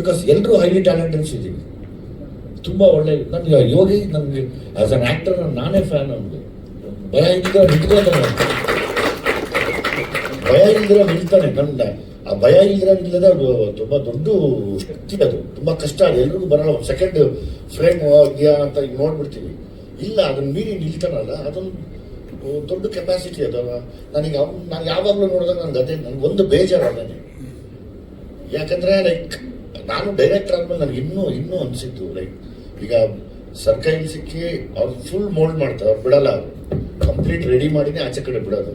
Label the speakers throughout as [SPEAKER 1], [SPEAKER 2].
[SPEAKER 1] Because ಎಲ್ಲರೂ highly ಟ್ಯಾಲೆಂಟೆಡ್ಸ್ ಇದ್ದೀವಿ ತುಂಬ ಒಳ್ಳೆ, ನನಗೆ ಯೋಗಿ, ನನಗೆ ಆಸ್ ಅನ್ ಆ್ಯಕ್ಟರ್ ನಾನೇ ಫ್ಯಾನ್ ಅವನಿಗೆ ಭಯ ಇಲ್ದಿರೋ ನಿಂತ್ಕೊಳ್ತಾನೆ ಭಯ ಇಲ್ದಿರ ನಿಲ್ತಾನೆ ನನ್ನ. ಆ ಭಯ ಇಲ್ದಿರ ನಿಲ್ಲದೆ ಅದು ತುಂಬ ದೊಡ್ಡ ಶಕ್ತಿ ಅದು. ತುಂಬ ಕಷ್ಟ ಅದು. ಎಲ್ರಿಗೂ ಬರಲ್ಲ. ಸೆಕೆಂಡ್ ಫ್ರೇಮ್ ಇದೆಯಾ ಅಂತ ಈಗ ನೋಡ್ಬಿಡ್ತೀವಿ. ಇಲ್ಲ, ಅದನ್ನ ಮೀರಿ ನಿಲ್ತಾನಲ್ಲ, ಅದೊಂದು ದೊಡ್ಡ ಕೆಪಾಸಿಟಿ ಅದಲ್ಲ ನನಗೆ ಅವ್ನು, ನಾನು ಯಾವಾಗಲೂ ನೋಡಿದಾಗ ನನಗೆ ಅದೇ, ನನಗೆ ಒಂದು ಬೇಜಾರು ನನಗೆ ಯಾಕಂದ್ರೆ ಲೈಕ್ ನಾನು ಡೈರೆಕ್ಟರ್ ಆದ್ಮೇಲೆ ನನಗೆ ಇನ್ನೂ ಇನ್ನೂ ಅನಿಸಿತ್ತು ಲೈಕ್ ಈಗ ಸರ್ಕಾರಿ ಸಿಕ್ಕಿ ಅವ್ರು ಫುಲ್ ಮೋಲ್ಡ್ ಮಾಡ್ತಾರೆ, ಅವ್ರು ಬಿಡಲ್ಲ ಕಂಪ್ಲೀಟ್ ರೆಡಿ ಮಾಡಿನೇ ಆಚೆ ಕಡೆ ಬಿಡೋದು.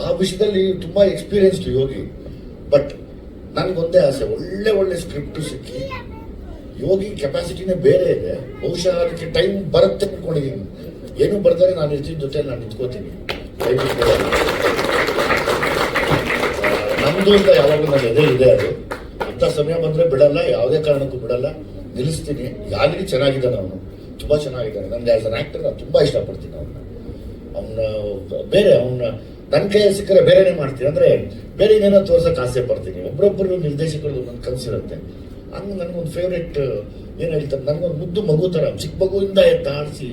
[SPEAKER 1] ಆ ವಿಷಯದಲ್ಲಿ ತುಂಬ ಎಕ್ಸ್ಪೀರಿಯನ್ಸ್ಡ್ ಯೋಗಿ. ಬಟ್ ನನಗೊಂದೇ ಆಸೆ, ಒಳ್ಳೆ ಒಳ್ಳೆ ಸ್ಕ್ರಿಪ್ಟ್ ಸಿಕ್ಕಿ, ಯೋಗಿ ಕೆಪಾಸಿಟಿನೇ ಬೇರೆ ಇದೆ. ಬಹುಶಃ ಅದಕ್ಕೆ ಟೈಮ್ ಬರುತ್ತೆ ಅನ್ಕೊಂಡಿದ್ದೀನಿ ಏನು ಬರ್ತಾರೆ ನಾನು ಇರ್ತೀನಿ ಜೊತೆ ನಾನು ನಿಂತ್ಕೋತೀನಿ. ನಮ್ಮದು ಅಂತ ಯಾವಾಗಲೂ ನನ್ನ ಎದೆ ಇದೆ ಅದು. ಸಮಯ ಬಂದ್ರೆ ಬಿಡಲ್ಲ, ಯಾವುದೇ ಕಾರಣಕ್ಕೂ ಬಿಡಲ್ಲ. ನಿಲ್ಲಿಸ್ತೀನಿ. ಆಲ್ರೆಡಿ ಚೆನ್ನಾಗಿದ್ದಾನೆ ಅವನು. ತುಂಬಾ ಚೆನ್ನಾಗಿದ್ದಾನೆ. ನನಗೆ ಆಸ್ ಅನ್ ಆಕ್ಟರ್ ನಾನು ತುಂಬಾ ಇಷ್ಟಪಡ್ತೀನಿ ಅವನ್ನ. ಅವನ ಬೇರೆ, ಅವನ್ನ ನನ್ನ ಕೈಯಲ್ಲಿ ಸಿಕ್ಕರೆ ಬೇರೆನೇ ಮಾಡ್ತೀನಿ. ಅಂದ್ರೆ ಬೇರೆ ಏನೇನೋ ತೋರ್ಸಕ್ ಆಸೆ ಪಡ್ತೀನಿ. ಒಬ್ಬರೊಬ್ಬರು ನಿರ್ದೇಶಕರು ನನ್ನ ಕನಸಿರುತ್ತೆ. ಹಂಗೆ ನನಗೊಂದು ಫೇವ್ರೆಟ್ ಏನು ಹೇಳ್ತಾರೆ, ನನಗೊಂದು ಮುದ್ದು ಮಗು ಥರ ಚಿಕ್ಕ ಮಗುವಿಂದ ಎತ್ತ ಆಡಿಸಿ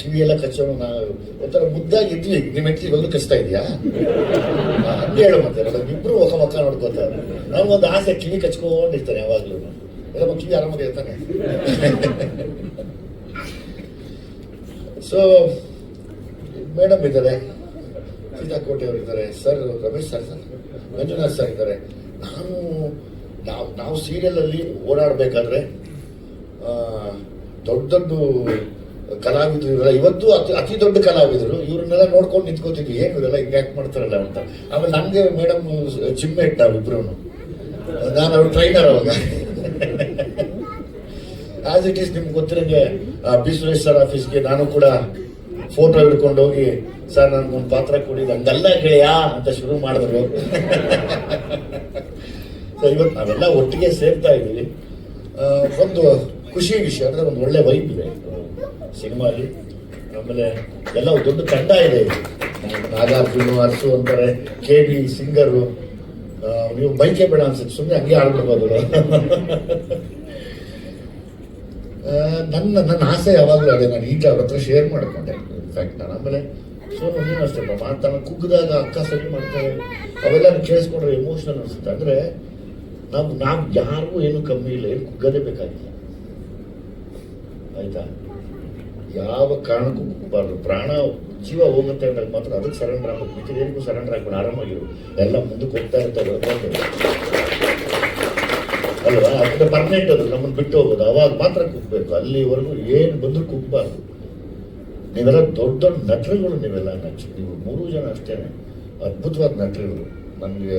[SPEAKER 1] ಕಿವಿಯೆಲ್ಲ ಕಚ್ಚೋಣ ನಾವು ಒಂಥರ ಮುದ್ದಾಗಿ ಇದ್ವಿ ನಿಮ್ಮ ಹೆಂಡತಿ ಇವಾಗಲೂ ಕಚ್ತಾ ಇದೆಯಾ? ಹಂಗೆ ಹೇಳು ಮತ್ತೆ ಇಬ್ರು ಒಕ್ಕ ಮಕ್ಕ ನೋಡ್ಕೋತಾರೆ ನಮ್ಗೊಂದು ಆಸೆ, ಕಿವಿ ಕಚ್ಕೊಂಡಿರ್ತಾನೆ ಯಾವಾಗ್ಲೂ. ಎಲ್ಲ ಕಿವಿ ಆರಾಮಾಗಿ ಇರ್ತಾನೆ. ಸೊ ಮೇಡಮ್ ಇದ್ದಾರೆ. ಸೀತಾಕೋಟೆ ಅವರು ಇದ್ದಾರೆ. Sir Ramesh sir sir Manjunath sir ಇದ್ದಾರೆ. ನಾನು, ನಾವು ನಾವು ಸೀರಿಯಲಲ್ಲಿ ಓಡಾಡಬೇಕಾದ್ರೆ ದೊಡ್ಡ ದೊಡ್ಡ ಕಲಾವಿದರು ಇವರೆಲ್ಲ ಇವತ್ತು ಅತಿ ಅತಿ ದೊಡ್ಡ ಕಲಾವಿದರು. ಇವ್ರನ್ನೆಲ್ಲ ನೋಡ್ಕೊಂಡು ನಿಂತ್ಕೋತಿದ್ವಿ. ಏನು ಇವರೆಲ್ಲ ಹಿಂಗೆ ಯಾಕೆ ಮಾಡ್ತಾರಲ್ಲ ಅಂತ. ಆಮೇಲೆ ನನಗೆ ಮೇಡಮ್ ಚಿಮ್ಮೆಟ್ ನಾವಿಬ್ರು ನಾನು ಅವ್ರ ಟ್ರೈನರ್ ಅವಾಗ. ಆಸ್ ಇಟ್ ಈಸ್ ನಿಮ್ಗೆ ಗೊತ್ತಿರಂಗೆ ಬಿ ಸುರೇಶ್ ಸರ್ ಆಫೀಸ್ಗೆ ನಾನು ಕೂಡ ಫೋಟೋ ಹಿಡ್ಕೊಂಡು ಹೋಗಿ, ಸರ್ ನನ್ಗೊಂದು ಪಾತ್ರ ಕೊಡಿ. ಹಂಗಲ್ಲ ಗೆಳೆಯ ಅಂತ ಶುರು ಮಾಡಿದ್ರು. ಸೊ ಇವತ್ತು ನಾವೆಲ್ಲ ಒಟ್ಟಿಗೆ ಸೇರ್ತಾ ಇದ್ದೀವಿ. ಒಂದು ಖುಷಿ ವಿಷಯ ಅಂದರೆ ಒಂದು ಒಳ್ಳೆ ವೈಬ್ ಇದೆ. ಸಿನಿಮಾಲಿ. ಆಮೇಲೆ ಎಲ್ಲ ದೊಡ್ಡ ತಂಡ ಇದೆ. ನಾಗಾರ್ಜುನ, ಅರಸು ಅಂತಾರೆ, ಕೆ ಬಿ ಸಿಂಗರು. ನೀವು ಬೈಕೆ ಬೇಡ ಅನ್ಸುತ್ತೆ ಸುಮ್ಮನೆ ಹಂಗೆ ಆಡ್ಬಿಡ್ಬೋದು. ನನ್ನ ನನ್ನ ಆಸೆ ಯಾವಾಗಲೂ ಅದೇ, ನಾನು ಈಗ ಅವ್ರ ಹತ್ರ ಶೇರ್ ಮಾಡ್ಕೊಂಡೆ. ಇನ್ಫ್ಯಾಕ್ಟ್ ನಾನು ಆಮೇಲೆ ಸೋನು, ನೀನು ಅಷ್ಟೇ ಮಾಡ್ತಾನೆ ಕುಗ್ಗಿದಾಗ ಅಕ್ಕ ಸರಿ ಮಾಡ್ತಾರೆ. ಅವೆಲ್ಲ ಕೇಳಿಸ್ಕೊಂಡ್ರೆ ಎಮೋಷನಲ್ ಅನಿಸುತ್ತೆ. ಅಂದರೆ ನಾವು ನಾವು ಯಾರಿಗೂ ಏನು ಕಮ್ಮಿ ಇಲ್ಲ, ಏನು ಕುಗ್ಗದೇ ಬೇಕಾಗಿಲ್ಲ. ಆಯ್ತಾ? ಯಾವ ಕಾರಣಕ್ಕೂ ಕುಕ್ಕಬಾರ್ದು ಪ್ರಾಣ ಜೀವ ಹೋಗುತ್ತೆ ಅಂದಾಗ ಮಾತ್ರ ಅದಕ್ಕೆ ಸರೆಂಡರ್ ಮಿಕ್ಕಿದ ಏನಕ್ಕೂ ಸರೆಂಡರ್ ಹಾಕೊಂಡು ಆರಾಮಾಗಿರು ಎಲ್ಲ ಮುಂದಕ್ಕೆ ಹೋಗ್ತಾ ಇರ್ತಾರೆ ಅಲ್ವಾ? ಅದಕ್ಕೆ ಪರ್ಮನೆಂಟ್ ಅದು. ನಮ್ಮನ್ನು ಬಿಟ್ಟು ಹೋಗೋದು. ಅವಾಗ ಮಾತ್ರ ಕುಗ್ಬೇಕು ಅಲ್ಲಿವರೆಗೂ ಏನು ಬಂದರೂ ಕುಗ್ಬಾರ್ದು ನೀವೆಲ್ಲ ದೊಡ್ಡ ದೊಡ್ಡ ನಟರುಗಳು ನೀವೆಲ್ಲ ನಟ ನೀವು ಮೂರು ಜನ ಅಷ್ಟೇ ಅದ್ಭುತವಾದ ನಟರುಗಳು. ನನಗೆ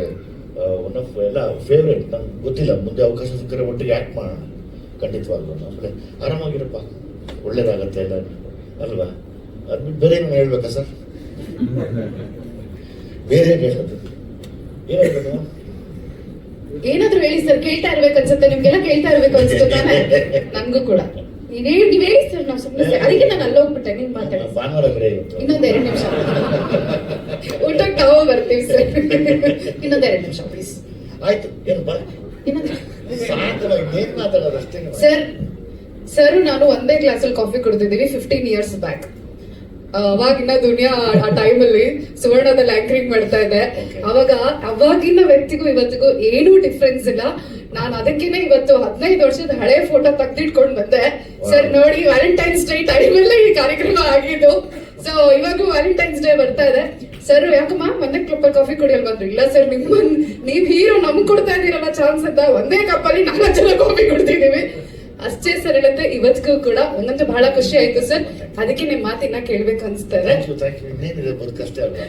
[SPEAKER 1] ಒನ್ ಆಫ್ ಎಲ್ಲ ಫೇವ್ರೇಟ್ ನಂಗೆ ಗೊತ್ತಿಲ್ಲ. ಮುಂದೆ ಅವಕಾಶ ಸಿಕ್ಕರೆ ಒಟ್ಟಿಗೆ ಆ್ಯಕ್ಟ್ ಮಾಡೋಣ. ಖಂಡಿತವಾಗ್ಲೂ. ಆಮೇಲೆ ಆರಾಮಾಗಿರಪ್ಪ. ಒಳ್ಳೇದಾಗತ್ತೆ ಎಲ್ಲ. ಅಲ್ವಾ? ಅದು ಬೇರೆ ಏನು ಹೇಳ್ಬೇಕಾ ಸರ್? ಬೇರೆ ಏನು ಹೇಳೋದು ಏನು ಹೇಳ್ಬೇಕು?
[SPEAKER 2] ಏನಾದ್ರೂ ಹೇಳಿ ಸರ್ ಕೇಳ್ತಾ ಇರ್ಬೇಕು ಅನ್ಸುತ್ತೆ ನಿಮ್ಗೆಲ್ಲ ಕೇಳ್ತಾ ಇರ್ಬೇಕು ಅನ್ಸುತ್ತೆ ನನ್ಗೂ ಕೂಡ. ನೀವೇ ನೀವ್ ಹೇಳಿ ಸರ್ ನಾವು ಸುಮ್ಮನೆ ಅದಕ್ಕೆ ನಾನು ಅಲ್ಲಿ ಹೋಗ್ಬಿಟ್ಟೆ ನೀವ್ ಮಾತಾಡಿ.
[SPEAKER 1] ಭಾನುವಾರ ಬೇರೆ ಇವತ್ತು
[SPEAKER 2] ಇನ್ನೊಂದ್ ಎರಡು ನಿಮಿಷ. ಊಟಕ್ಕೆ ನಾವು ಬರ್ತೀವಿ ಸರ್. ಇನ್ನೊಂದ್ ಎರಡು ನಿಮಿಷ ಪ್ಲೀಸ್
[SPEAKER 1] ಆಯ್ತು ಏನು ಬಾ
[SPEAKER 2] ಇನ್ನೊಂದ್
[SPEAKER 1] ಸಾಕಲ್ಲ ಏನ್ ಮಾತಾಡೋದು ಅಷ್ಟೇ
[SPEAKER 2] ಸರ್ ಸರ್ ನಾನು ಒಂದೇ ಕ್ಲಾಸಲ್ಲಿ ಕಾಫಿ ಕುಡಿದಿದ್ದೀವಿ ಫಿಫ್ಟೀನ್ ಇಯರ್ಸ್ ಬ್ಯಾಕ್ ಅವಾಗಿನ ದುನಿಯಾ ಆ ಟೈಮಲ್ಲಿ ಸುವರ್ಣದಲ್ಲಿ ಆಂಕರಿಂಗ್ ಮಾಡ್ತಾ ಇದ್ದೆ ಅವಾಗ ಅವಾಗಿನ ವ್ಯಕ್ತಿಗೂ ಇವತ್ತಿಗೂ ಏನೂ ಡಿಫ್ರೆನ್ಸ್ ಇಲ್ಲ. ನಾನು ಅದಕ್ಕೇನೆ ಇವತ್ತು ಹದಿನೈದು ವರ್ಷದ ಹಳೆ ಫೋಟೋ ತೆಗ್ದಿಟ್ಕೊಂಡು ಬಂದೆ. ಸರ್ ನೋಡಿ ವ್ಯಾಲೆಂಟೈನ್ಸ್ ಡೇ ಟೈಮಲ್ಲೇ ಈ ಕಾರ್ಯಕ್ರಮ ಆಗಿದ್ದು. ಸೊ ಇವಾಗ ವ್ಯಾಲೆಂಟೈನ್ಸ್ ಡೇ ಬರ್ತಾ ಇದೆ. ಸರ್ ಯಾಕಮ್ಮ ಒಂದೇ ಕಪ್ ಕಾಫಿ ಕುಡಿಯಲ್ ಬಂದ್ರು. ಇಲ್ಲ ಸರ್ ನಿಮ್ ನೀವ್ ಹೀರೋ ನಮ್ಗೆ ಕೊಡ್ತಾ ಇದೀರಲ್ಲ ಚಾನ್ಸ್ ಅಂತ ಒಂದೇ ಕಪ್ಪಲ್ಲಿ ನಾಲ್ಕು ಜನ ಕಾಫಿ ಕುಡ್ತಿದೀವಿ ಅಷ್ಟೇ ಸರಳತೆ ಹೇಳುತ್ತೆ ಇವತ್ತಿಗೂ ಕೂಡ ಒಂದಂತೂ ಬಹಳ ಖುಷಿ ಆಯ್ತು ಸರ್. ಅದಕ್ಕೆ ನಿಮ್ ಮಾತಿನ ಕೇಳ್ಬೇಕು
[SPEAKER 1] ಅನ್ಸ್ತಾರೆ ಅಲ್ವಾ?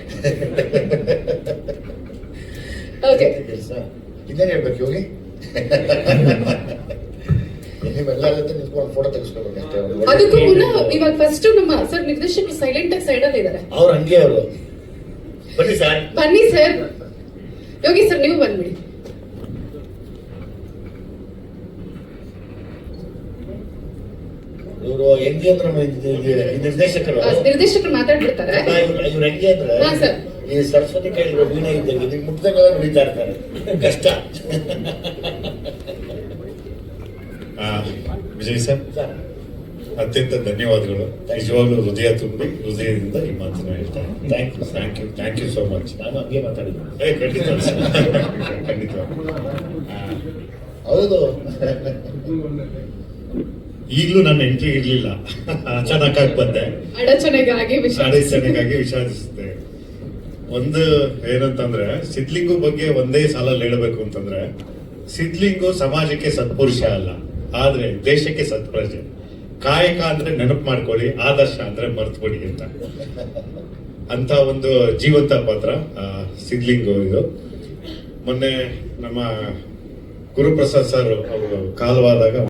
[SPEAKER 2] ಓಕೆ
[SPEAKER 1] ಇನ್ನೇನು ಹೇಳ್ಬೇಕು ಯೋಗಿ? ನಿಂತ್ಕೊಂಡು ಫೋಟೋ ತೆಗಿಸ್ಕೋಬೇಕು
[SPEAKER 2] ಅದಕ್ಕೂ ಮುನ್ನ. ಇವಾಗ ಫಸ್ಟ್ ನಮ್ಮ ಸರ್ ನಿರ್ದೇಶಕರು ಸೈಲೆಂಟ್ ಆಗಿ ಸೈಡ್ ಅಲ್ಲಿ ಇದ್ದಾರೆ
[SPEAKER 1] ಅವ್ರು ಹಂಗೆ ಅವರು ಬನ್ನಿ ಸರ್.
[SPEAKER 2] ಬನ್ನಿ ಸರ್. ಯೋಗಿ ಸರ್ ನೀವು ಬಂದ್ಬಿಡಿ
[SPEAKER 1] ಇವರು ಹೆಂಗೆ ಅಂದ್ರೆ ನಿರ್ದೇಶಕರು.
[SPEAKER 2] ನಿರ್ದೇಶಕರು ಮಾತಾಡ್ಬಿಡ್ತಾರೆ.
[SPEAKER 1] ಇವ್ರು ಹೆಂಗೆ ಅಂದ್ರೆ
[SPEAKER 2] ಹಾ, ಸರ್.
[SPEAKER 1] ಈ ಸರಸ್ವತಿ ಕೈಲಿರೋ ವೀಣೆ ಇದ್ದಂಗೆ ನಿಮ್ ಮುಗ್ದಂಗೆಲ್ಲ ನುಡಿತಾ ಇರ್ತಾರೆ. ಕಷ್ಟ.
[SPEAKER 3] ವಿಜಯ್ ಸರ್ ಅತ್ಯಂತ ಧನ್ಯವಾದಗಳು. ನಿಜವಾಗ್ಲೂ ಹೃದಯ ತುಂಬಿ ಹೃದಯದಿಂದ ಈ ಮಾತನ್ನ ಹೇಳ್ತಾರೆ
[SPEAKER 1] thank you
[SPEAKER 3] thank you thank you so much
[SPEAKER 1] ನಾನು ಹಂಗೆ ಮಾತಾಡಿದ್ದು
[SPEAKER 3] ಏ ಖಂಡಿತ. ಖಂಡಿತ. ಆ,
[SPEAKER 1] ಹೌದು.
[SPEAKER 3] ಈಗಲೂ ನನ್ನ ಎಂಟ್ರಿ ಇರಲಿಲ್ಲ. ಅಚಾನಕ್ ಆಗಿ ಬಂದೆ.
[SPEAKER 2] ಅಡಚಣೆಗಾಗಿ
[SPEAKER 3] ವಿಷಾದಿಸಿದೆ ಒಂದು ಏನಂತಂದ್ರೆ ಸಿದ್ಲಿಂಗು ಬಗ್ಗೆ ಒಂದೇ ಸಾಲಲ್ಲಿ ಹೇಳಬೇಕು ಅಂತಂದ್ರೆ ಸಿದ್ಲಿಂಗು ಸಮಾಜಕ್ಕೆ ಸತ್ಪುರುಷ ಅಲ್ಲ. ಆದ್ರೆ ದೇಶಕ್ಕೆ ಸತ್ಪ್ರಜೆ. ಕಾಯಕ ಅಂದ್ರೆ ನೆನಪು ಮಾಡ್ಕೊಳ್ಳಿ ಆದರ್ಶ ಅಂದ್ರೆ ಮರ್ತ್ಬಿಡಿ ಅಂತ. ಅಂತ ಒಂದು ಜೀವಂತ ಪಾತ್ರ ಸಿದ್ಲಿಂಗು ಇದು. ಮೊನ್ನೆ ನಮ್ಮ ಗುರುಪ್ರಸಾದ್ ಸರ್ ಅವರು ಕಾಲವಾದಾಗ